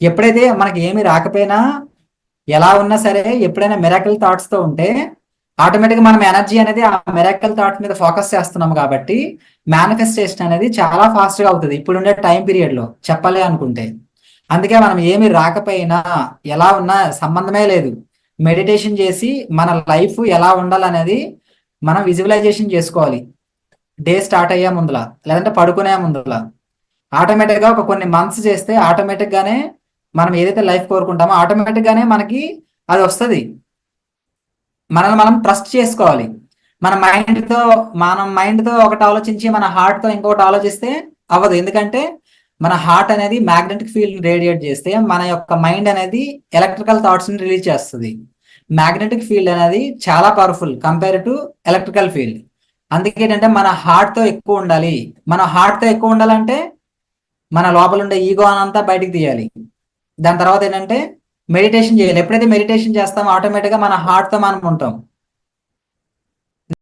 ఎప్పుడైతే మనకి ఏమి రాకపోయినా ఎలా ఉన్నా సరే ఎప్పుడైనా మిరాకల్ థాట్స్తో ఉంటే ఆటోమేటిక్ మనం ఎనర్జీ అనేది ఆ మెరాకల్ థాట్ మీద ఫోకస్ చేస్తున్నాం కాబట్టి మేనిఫెస్టేషన్ అనేది చాలా ఫాస్ట్గా అవుతుంది. ఇప్పుడుండే టైం పీరియడ్లో చెప్పాలి అనుకుంటే. అందుకే మనం ఏమి రాకపోయినా ఎలా ఉన్నా సంబంధమే లేదు. మెడిటేషన్ చేసి మన లైఫ్ ఎలా ఉండాలనేది మనం విజువలైజేషన్ చేసుకోవాలి. డే స్టార్ట్ అయ్యే ముందులా లేదంటే పడుకునే ముందులా. ఆటోమేటిక్గా ఒక కొన్ని మంత్స్ చేస్తే ఆటోమేటిక్గానే మనం ఏదైతే లైఫ్ కోరుకుంటామో ఆటోమేటిక్గానే మనకి అది వస్తుంది. మనల్ని మనం ట్రస్ట్ చేసుకోవాలి. మన మైండ్తో మన మనం ఒకటి ఆలోచించి మన హార్ట్తో ఇంకొకటి ఆలోచిస్తే అవ్వదు. ఎందుకంటే మన హార్ట్ అనేది మ్యాగ్నెటిక్ ఫీల్డ్ రేడియేట్ చేస్తే మన యొక్క మైండ్ అనేది ఎలక్ట్రికల్ థాట్స్ని రిలీజ్ చేస్తుంది. మ్యాగ్నెటిక్ ఫీల్డ్ అనేది చాలా powerful compare to electrical field. అందుకే ఏంటంటే మన హార్ట్తో ఎక్కువ ఉండాలి. మన హార్ట్తో ఎక్కువ ఉండాలంటే మన లోపల ఉండే ఈగో అంతా బయటికి తీయాలి. దాని తర్వాత ఏంటంటే మెడిటేషన్ చేయాలి. ఎప్పుడైతే మెడిటేషన్ చేస్తామో ఆటోమేటిక్గా మన హార్ట్తో మనం ఉంటాం.